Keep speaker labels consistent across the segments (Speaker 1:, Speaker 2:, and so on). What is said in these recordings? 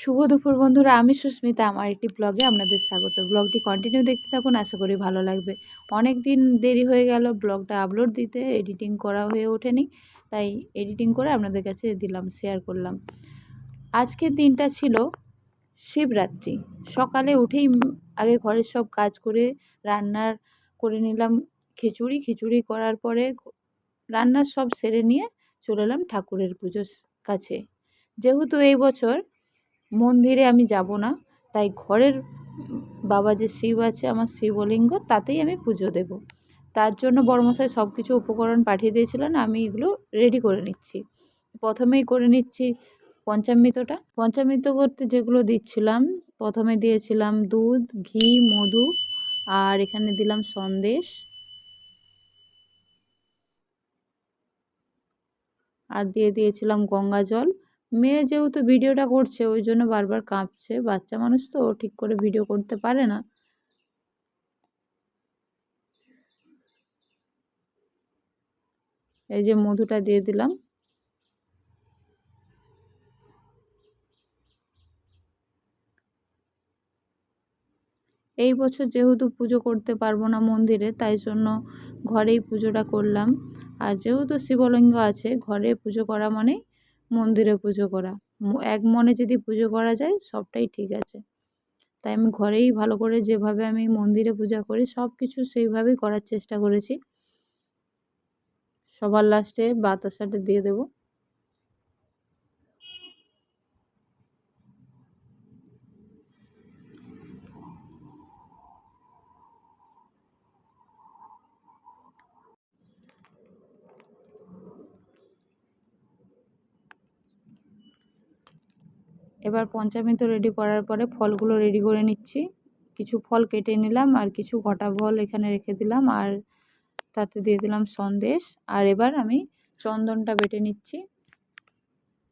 Speaker 1: শুভ দুপুর বন্ধুরা, আমি সুস্মিতা। আমার একটি ব্লগে আপনাদের স্বাগত। ব্লগটি কন্টিনিউ দেখতে থাকুন, আশা করি ভালো লাগবে। অনেক দিন দেরি হয়ে গেল ব্লগটা আপলোড দিতে এডিটিং করা হয়ে ওঠেনি, তাই এডিটিং করে আপনাদের কাছে দিলাম শেয়ার করলাম। আজকের দিনটা ছিল শিবরাত্রি। সকালে উঠেই আগে ঘরের সব কাজ করে, রান্নার করে নিলাম খিচুড়ি। খিচুড়ি করার পরে রান্নার সব সেরে নিয়ে চলে এলাম ঠাকুরের পুজোর কাছে। যেহেতু এই বছর মন্দিরে আমি যাব না, তাই ঘরের বাবা যে শিব আছে, আমার শিবলিঙ্গ, তাতেই আমি পুজো দেব। তার জন্য বড়মশাই সব কিছু উপকরণ পাঠিয়ে দিয়েছিলেন আমি এগুলো রেডি করে নিচ্ছি। প্রথমেই করে নিচ্ছি পঞ্চামৃতটা। পঞ্চামৃত করতে যেগুলো দিচ্ছিলাম, প্রথমে দিয়েছিলাম দুধ, ঘি, মধু, আর এখানে দিলাম সন্দেশ। আর দিয়ে দিয়েছিলাম গঙ্গা জল মেয়ে যেহেতু ভিডিওটা করছে, ওই জন্য বারবার কাঁপছে। বাচ্চা মানুষ তো ঠিক করে ভিডিও করতে পারে না। এই যে মধুটা দিয়ে দিলাম। এই বছর যেহেতু পুজো করতে পারব না মন্দিরে, তাই জন্য ঘরেই পুজোটা করলাম। আর যেহেতু শিবলিঙ্গ আছে, ঘরে পুজো করা মানে মন্দিরে পুজো করা। এক মনে যদি পুজো করা যায়, সবটাই ঠিক আছে। তাই আমি ঘরেই ভালো করে যেভাবে আমি মন্দিরে পূজা করি সব কিছু সেইভাবেই করার চেষ্টা করেছি। সবার লাস্টে বাতাসাটা দিয়ে দেবো। এবার পঞ্চামৃত রেডি করার পরে ফলগুলো রেডি করে নিচ্ছি। কিছু ফল কেটে নিলাম আর কিছু ঘটা ফল এখানে রেখে দিলাম আর তাতে দিয়ে দিলাম সন্দেশ। আর এবার আমি চন্দনটা বেটে নিচ্ছি।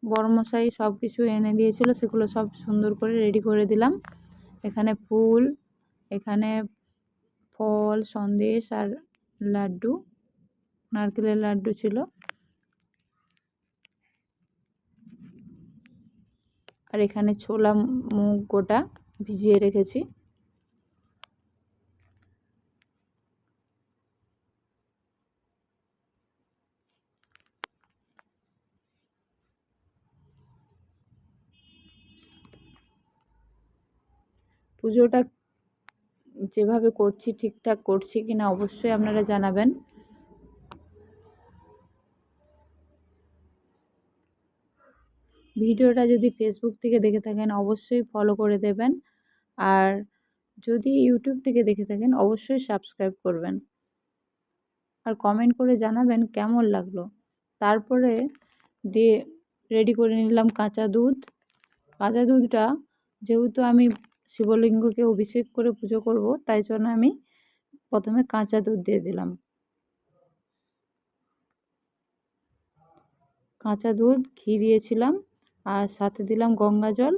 Speaker 1: বড়মশাই সব কিছু এনে দিয়েছিল, সেগুলো সব সুন্দর করে রেডি করে দিলাম। এখানে ফুল, এখানে ফল, সন্দেশ আর লাড্ডু, নারকেলের লাড্ডু ছিল। আর এখানে ছোলা মুগ গোটা ভিজিয়ে রেখেছি। পুজোটা যেভাবে করছি, ঠিকঠাক করছি কিনা অবশ্যই আপনারা জানাবেন। ভিডিওটা যদি ফেসবুক থেকে দেখে থাকেন, অবশ্যই ফলো করে দেবেন। আর যদি ইউটিউব থেকে দেখে থাকেন, অবশ্যই সাবস্ক্রাইব করবেন। আর কমেন্ট করে জানাবেন কেমন লাগল। তারপরে দিয়ে রেডি করে নিলাম কাঁচা দুধ। কাঁচা দুধটা যেহেতু আমি শিবলিঙ্গকে অভিষেক করে পুজো করব, তাই জন্য আমি প্রথমে কাঁচা দুধ দিয়ে দিলাম। কাঁচা দুধ ঘি দিয়েছিলাম। আর সাথে দিলাম গঙ্গা জল।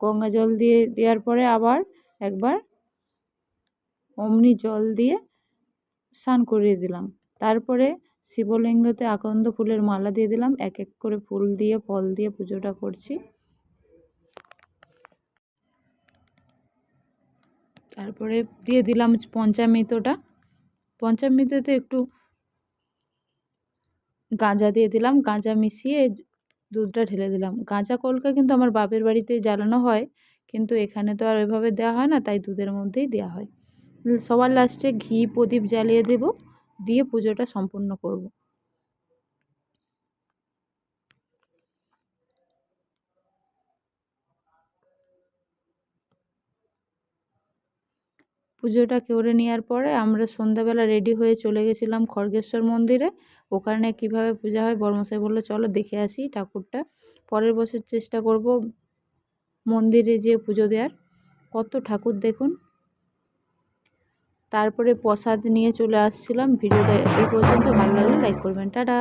Speaker 1: গঙ্গা জল দিয়ে, দেওয়ার পরে আবার একবার অমনি জল দিয়ে স্নান করিয়ে দিলাম। তারপরে শিবলিঙ্গতে আকন্দ ফুলের মালা দিয়ে দিলাম। এক এক করে ফুল দিয়ে, ফল দিয়ে পুজোটা করছি। তারপরে দিয়ে দিলাম পঞ্চামৃতটা। পঞ্চামৃততে একটু গাঁজা দিয়ে দিলাম। গাঁজা মিশিয়ে দুধটা ঢেলে দিলাম। কাঁচা কলকা কিন্তু আমার বাপের বাড়িতে জ্বালানো হয়, কিন্তু এখানে তো আর ওইভাবে দেওয়া হয় না, তাই দুধের মধ্যেই দেওয়া হয়। সবার লাস্টে ঘি প্রদীপ জ্বালিয়ে দেব, দিয়ে পুজোটা সম্পূর্ণ করব। পুজোটা করে নেওয়ার পরে আমরা সন্ধ্যাবেলা রেডি হয়ে চলে গেছিলাম খড়গেশ্বর মন্দিরে। ওখানে কীভাবে পূজা হয় বর্মশাই বলল, চলো দেখে আসি ঠাকুরটা। পরের বছর চেষ্টা করব মন্দিরে যেয়ে পুজো দেওয়ার কত ঠাকুর দেখুন। তারপরে প্রসাদ নিয়ে চলে আসছিলাম। ভিডিওটা এই পর্যন্ত ভালো লাগলে লাইক করবেন। টাটা।